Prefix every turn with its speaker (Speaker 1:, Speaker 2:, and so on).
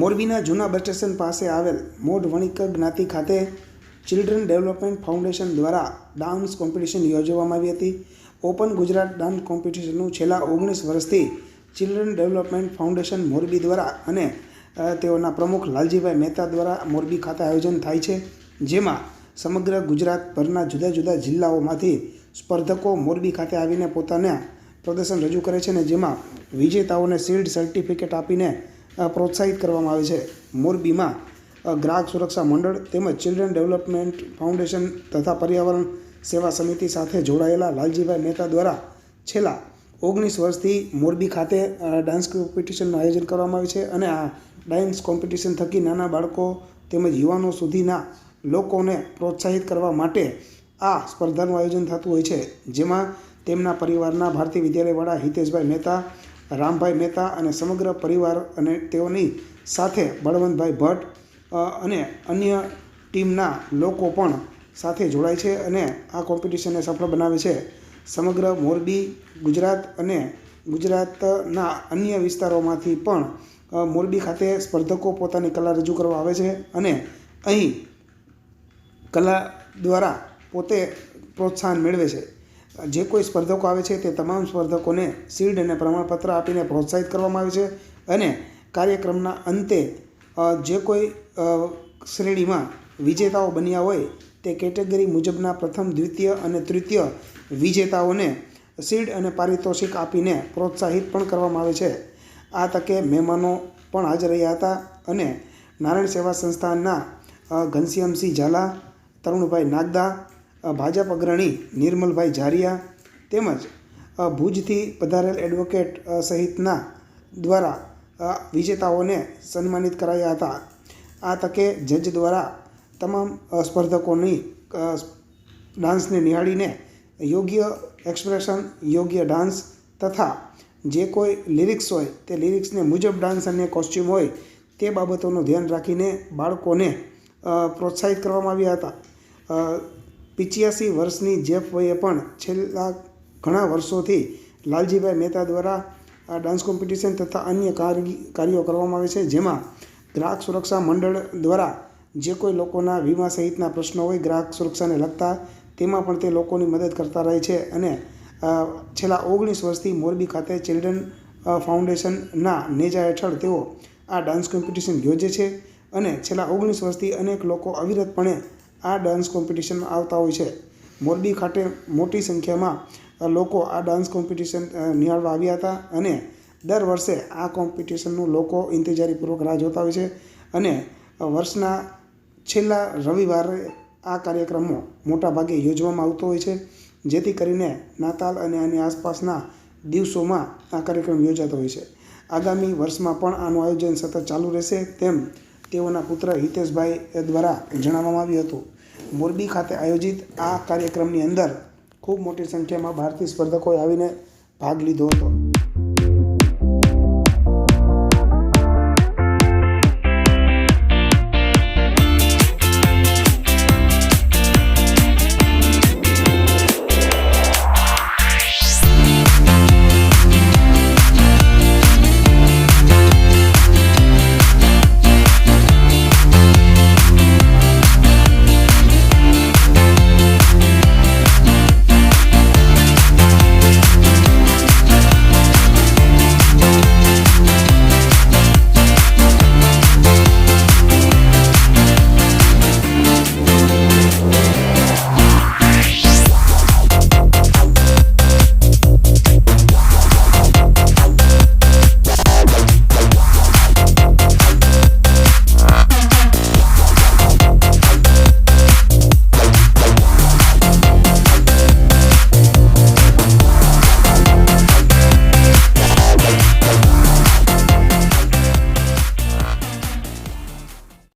Speaker 1: મોરબીના જૂના bus station પાસે આવેલ મોઢ વણિક જ્ઞાતિ ખાતે ચિલ્ડ્રન ડેવલપમેન્ટ ફાઉન્ડેશન દ્વારા ડાન્સ કોમ્પિટિશન યોજવામાં આવી હતી. ઓપન ગુજરાત ડાન્સ કોમ્પિટિશનનું છેલ્લા ઓગણીસ વર્ષથી ચિલ્ડ્રન ડેવલપમેન્ટ ફાઉન્ડેશન મોરબી દ્વારા અને તેઓના પ્રમુખ લાલજીભાઈ મહેતા દ્વારા મોરબી ખાતે આયોજન થાય છે. જેમાં સમગ્ર ગુજરાતભરના જુદા જુદા જિલ્લાઓમાંથી સ્પર્ધકો મોરબી ખાતે આવીને પોતાના પ્રદર્શન રજૂ કરે છે અને જેમાં વિજેતાઓને શિલ્ડ સર્ટિફિકેટ આપીને પ્રોત્સાહિત કરવામાં આવે છે. મોરબીમાં ગ્રાહક સુરક્ષા મંડળ તેમજ ચિલ્ડ્રન ડેવલપમેન્ટ ફાઉન્ડેશન તથા પર્યાવરણ સેવા સમિતિ સાથે જોડાયેલા લાલજીભાઈ મહેતા દ્વારા છેલ્લા ઓગણીસ વર્ષથી મોરબી ખાતે ડાન્સ કોમ્પિટિશનનું આયોજન કરવામાં આવે છે અને આ ડાન્સ કોમ્પિટિશન થકી નાના બાળકો તેમજ યુવાનો સુધીના લોકોને પ્રોત્સાહિત કરવા માટે આ સ્પર્ધાનું આયોજન થતું હોય છે. જેમાં તેમના પરિવારના ભારતીય વિદ્યાલયવાળા હિતેશભાઈ મહેતા રામભાઈ મહેતા અને સમગ્ર પરિવાર અને તેઓની સાથે બળવંતભાઈ ભટ્ટ અને અન્ય ટીમના લોકો પણ સાથે જોડાય છે અને આ કોમ્પિટિશનને સફળ બનાવે છે. સમગ્ર મોરબી, ગુજરાત અને ગુજરાતના અન્ય વિસ્તારોમાંથી પણ મોરબી ખાતે સ્પર્ધકો પોતાની કલા રજૂ કરવા આવે છે અને અહીં કલા દ્વારા પોતે પ્રોત્સાહન મેળવે છે. જે કોઈ સ્પર્ધકો આવે છે તે તમામ સ્પર્ધકોને શિલ્ડ અને પ્રમાણપત્ર આપીને પ્રોત્સાહિત કરવામાં આવે છે અને કાર્યક્રમના અંતે જે કોઈ શ્રેણીમાં વિજેતાઓ બન્યા હોય તે કેટેગરી મુજબના પ્રથમ, દ્વિતીય અને તૃતીય વિજેતાઓને શિલ્ડ અને પારિતોષિક આપીને પ્રોત્સાહિત પણ કરવામાં આવે છે. આ તકે મહેમાનો પણ હાજર રહ્યા હતા અને નારાયણ સેવા સંસ્થાનના ઘનશ્યામસિંહ ઝાલા, તરુણભાઈ નાગદા ભાજપ અગ્રણી નિર્મલભાઈ ઝારિયા તેમજ ભુજથી પધારેલ એડવોકેટ સહિતના દ્વારા વિજેતાઓને સન્માનિત કરાયા હતા. આ તકે જજ દ્વારા તમામ સ્પર્ધકોની ડાન્સને નિહાળીને યોગ્ય એક્સપ્રેશન, યોગ્ય ડાન્સ તથા જે કોઈ લિરિક્સ હોય તે લિરિક્સને મુજબ ડાન્સ અને કોસ્ચ્યુમ હોય તે બાબતોનું ધ્યાન રાખીને બાળકોને પ્રોત્સાહિત કરવામાં આવ્યા હતા. પિચ્યાસી વર્ષની જેફ વયે પણ છેલ્લા ઘણા વર્ષોથી લાલજીભાઈ મહેતા દ્વારા આ ડાન્સ કોમ્પિટિશન તથા અન્ય કાર્ય કરવામાં આવે છે, જેમાં ગ્રાહક સુરક્ષા મંડળ દ્વારા જે કોઈ લોકોના વીમા સહિતના પ્રશ્નો હોય ગ્રાહક સુરક્ષાને લગતા, તેમાં પણ તે લોકોની મદદ કરતા રહે છે અને છેલ્લા ઓગણીસ વર્ષથી મોરબી ખાતે ચિલ્ડ્રન ફાઉન્ડેશનના નેજા હેઠળ તેઓ આ ડાન્સ કોમ્પિટિશન યોજે છે અને છેલ્લા ઓગણીસ વર્ષથી અનેક લોકો અવિરતપણે આ ડાન્સ કોમ્પિટિશનમાં આવતા હોય છે. મોરબી ખાતે મોટી સંખ્યામાં લોકો આ ડાન્સ કોમ્પિટિશન નિહાળવા આવ્યા હતા અને દર વર્ષે આ કોમ્પિટિશનનું લોકો ઇંતજારીપૂર્વક રાહ જોતા હોય છે અને વર્ષના છેલ્લા રવિવારે આ કાર્યક્રમો મોટા ભાગે યોજવામાં આવતો હોય છે. જેથી કરીને નાતાલ અને આની આસપાસના દિવસોમાં આ કાર્યક્રમ યોજાતો હોય છે. આગામી વર્ષમાં પણ આનું આયોજન સતત ચાલુ રહેશે તેમ તેઓના પુત્ર હિતેશભાઈ દ્વારા જણાવવામાં આવ્યું હતું. મોરબી ખાતે આયોજિત આ કાર્યક્રમની અંદર ખૂબ મોટી સંખ્યામાં ભારતીય સ્પર્ધકોએ આવીને ભાગ લીધો હતો.